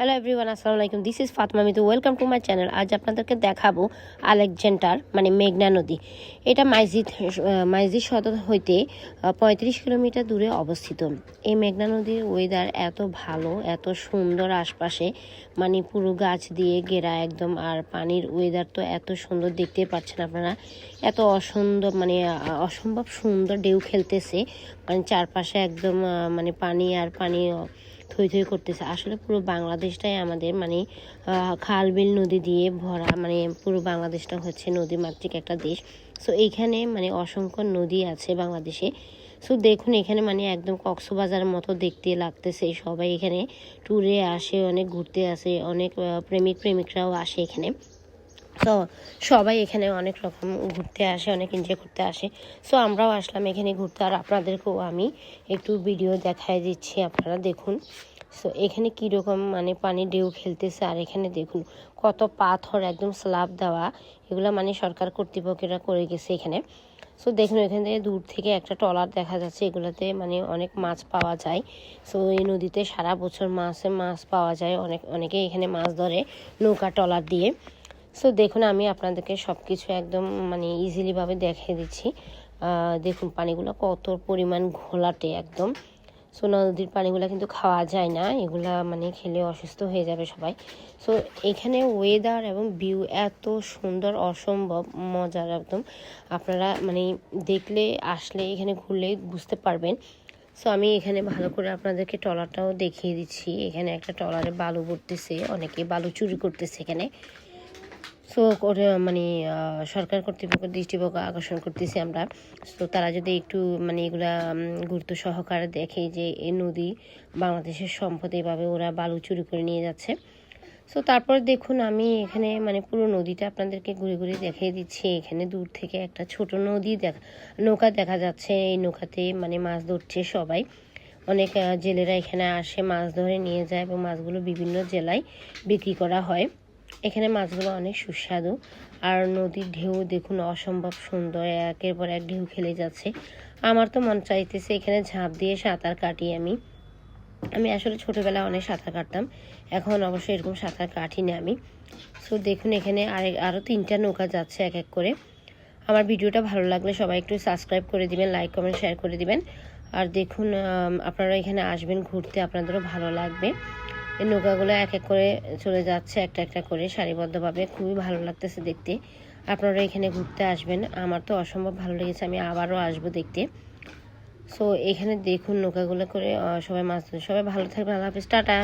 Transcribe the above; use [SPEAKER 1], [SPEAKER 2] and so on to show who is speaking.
[SPEAKER 1] Hello everyone আসসালামু আলাইকুম this is Fatema Mitu welcome to my channel আজ আপনাদেরকে দেখাবো আলেকজেন্ডার মানে মেঘনা নদী। এটা মাইজিদ মাইজিদ সদর হইতে পঁয়ত্রিশ কিলোমিটার দূরে অবস্থিত। এই মেঘনা নদীর ওয়েদার এত ভালো, এত সুন্দর আশপাশে। মানে পুরো গাছ দিয়ে ঘেরা একদম, আর পানির ওয়েদার তো এত সুন্দর দেখতে পাচ্ছেন আপনারা। এত অসুন্দর মানে অসম্ভব সুন্দর ঢেউ খেলতেছে। মানে চারপাশে একদম মানে পানি আর পানি থই থই করতেছে। আসলে পুরো বাংলাদেশটাই আমাদের মানে খাল বিল নদী দিয়ে ভরা মানে পুরো বাংলাদেশটা হচ্ছে নদী মাতৃক একটা দেশ। সো এইখানে মানে অসংখ্য নদী আছে বাংলাদেশে। সো দেখুন এখানে মানে একদম কক্সবাজার মতো দেখতে লাগতেছে সবাই এখানে। ট্যুরে আসে, অনেক ঘুরতে আসে, অনেক প্রেমিক প্রেমিকরাও আসে এখানে। তো সবাই এখানে অনেক রকম ঘুরতে আসে, অনেক এনজয় করতে আসে। সো আমরাও আসলাম এখানে ঘুরতে আর আপনাদেরকেও আমি একটু ভিডিও দেখায় দিচ্ছি, আপনারা দেখুন। সো এখানে কীরকম মানে পানি ঢেউ খেলতেছে আর এখানে দেখুন কত পাথর একদম স্ল্যাব দেওয়া, এগুলো মানে সরকার কর্তৃপক্ষেরা করে গেছে এখানে। সো দেখুন এখান থেকে দূর থেকে একটা ট্রলার দেখা যাচ্ছে, এগুলোতে মানে অনেক মাছ পাওয়া যায়। সো এই নদীতে সারা বছর মাছে মাছ পাওয়া যায়, অনেক অনেকে এখানে মাছ ধরে নৌকা ট্রলার দিয়ে। সো দেখুন, আমি আপনাদেরকে সব কিছু একদম মানে ইজিলিভাবে দেখিয়ে দিচ্ছি। দেখুন, পানিগুলো কত পরিমাণ ঘোলাটে একদম। সো নদীর পানিগুলো কিন্তু খাওয়া যায় না। এগুলা মানে খেলে অসুস্থ হয়ে যাবে সবাই। সো এখানে ওয়েদার এবং ভিউ এত সুন্দর, অসম্ভব, মজার একদম। আপনারা মানে দেখলে, আসলে, এখানে ঘুরলে বুঝতে পারবেন। সো আমি এখানে ভালো করে আপনাদেরকে ট্রলারটাও দেখিয়ে দিচ্ছি। এখানে একটা ট্রলারে বালু ভরতেছে, অনেকে বালু চুরি করতেছে এখানে। সো করে মানে সরকার কর্তৃপক্ষের দৃষ্টিপক্ষ আকর্ষণ করতেছি আমরা। তো তারা যদি একটু মানে এগুলা গুরুত্ব সহকারে দেখে যে এই নদী বাংলাদেশের সম্পদ এভাবে ওরা বালু চুরি করে নিয়ে যাচ্ছে। সো তারপর দেখুন, আমি এখানে মানে পুরো নদীটা আপনাদেরকে ঘুরে ঘুরে দেখিয়ে দিচ্ছি। এখানে দূর থেকে একটা ছোট নদী দেখা, নৌকা দেখা যাচ্ছে। এই নৌকাতে মানে মাছ ধরছে সবাই। অনেক জেলেরা এখানে আসে, মাছ ধরে নিয়ে যায় এবং মাছগুলো বিভিন্ন জেলায় বিক্রি করা হয়। এখানে মাছগুলো অনেক সুস্বাদু। আর নদীর ঢেউ দেখুন, অসম্ভব সুন্দর, একের পর এক ঢেউ খেলে যাচ্ছে। আমার তো মন চাইতেছে এখানে ঝাঁপ দিয়ে সাঁতার কাটি আমি। আমি আসলে ছোটোবেলায় অনেক সাঁতার কাটতাম, এখন অবশ্যই এরকম সাঁতার কাটি না আমি। সো দেখুন, এখানে আরেক আরও তিনটা নৌকা যাচ্ছে এক এক করে। আমার ভিডিওটা ভালো লাগলে সবাই একটু সাবস্ক্রাইব করে দিবেন, লাইক, কমেন্ট, শেয়ার করে দিবেন। আর দেখুন আপনারা এখানে আসবেন, ঘুরতে আপনাদেরও ভালো লাগবে। এই নৌকাগুলো এক এক করে চলে যাচ্ছে, একটা একটা করে। সারিবদ্ধভাবে খুবই ভালো লাগতেছে দেখতে। আপনারা এখানে ঘুরতে আসবেন। আমার তো অসম্ভব ভালো লেগেছে। আমি আবারও আসব দেখতে। সো এখানে দেখুন নৌকাগুলো করে সবাই মাছ ধরে সবাই ভালো থাকবেন। আল্লাহ হাফিজ। টাটা।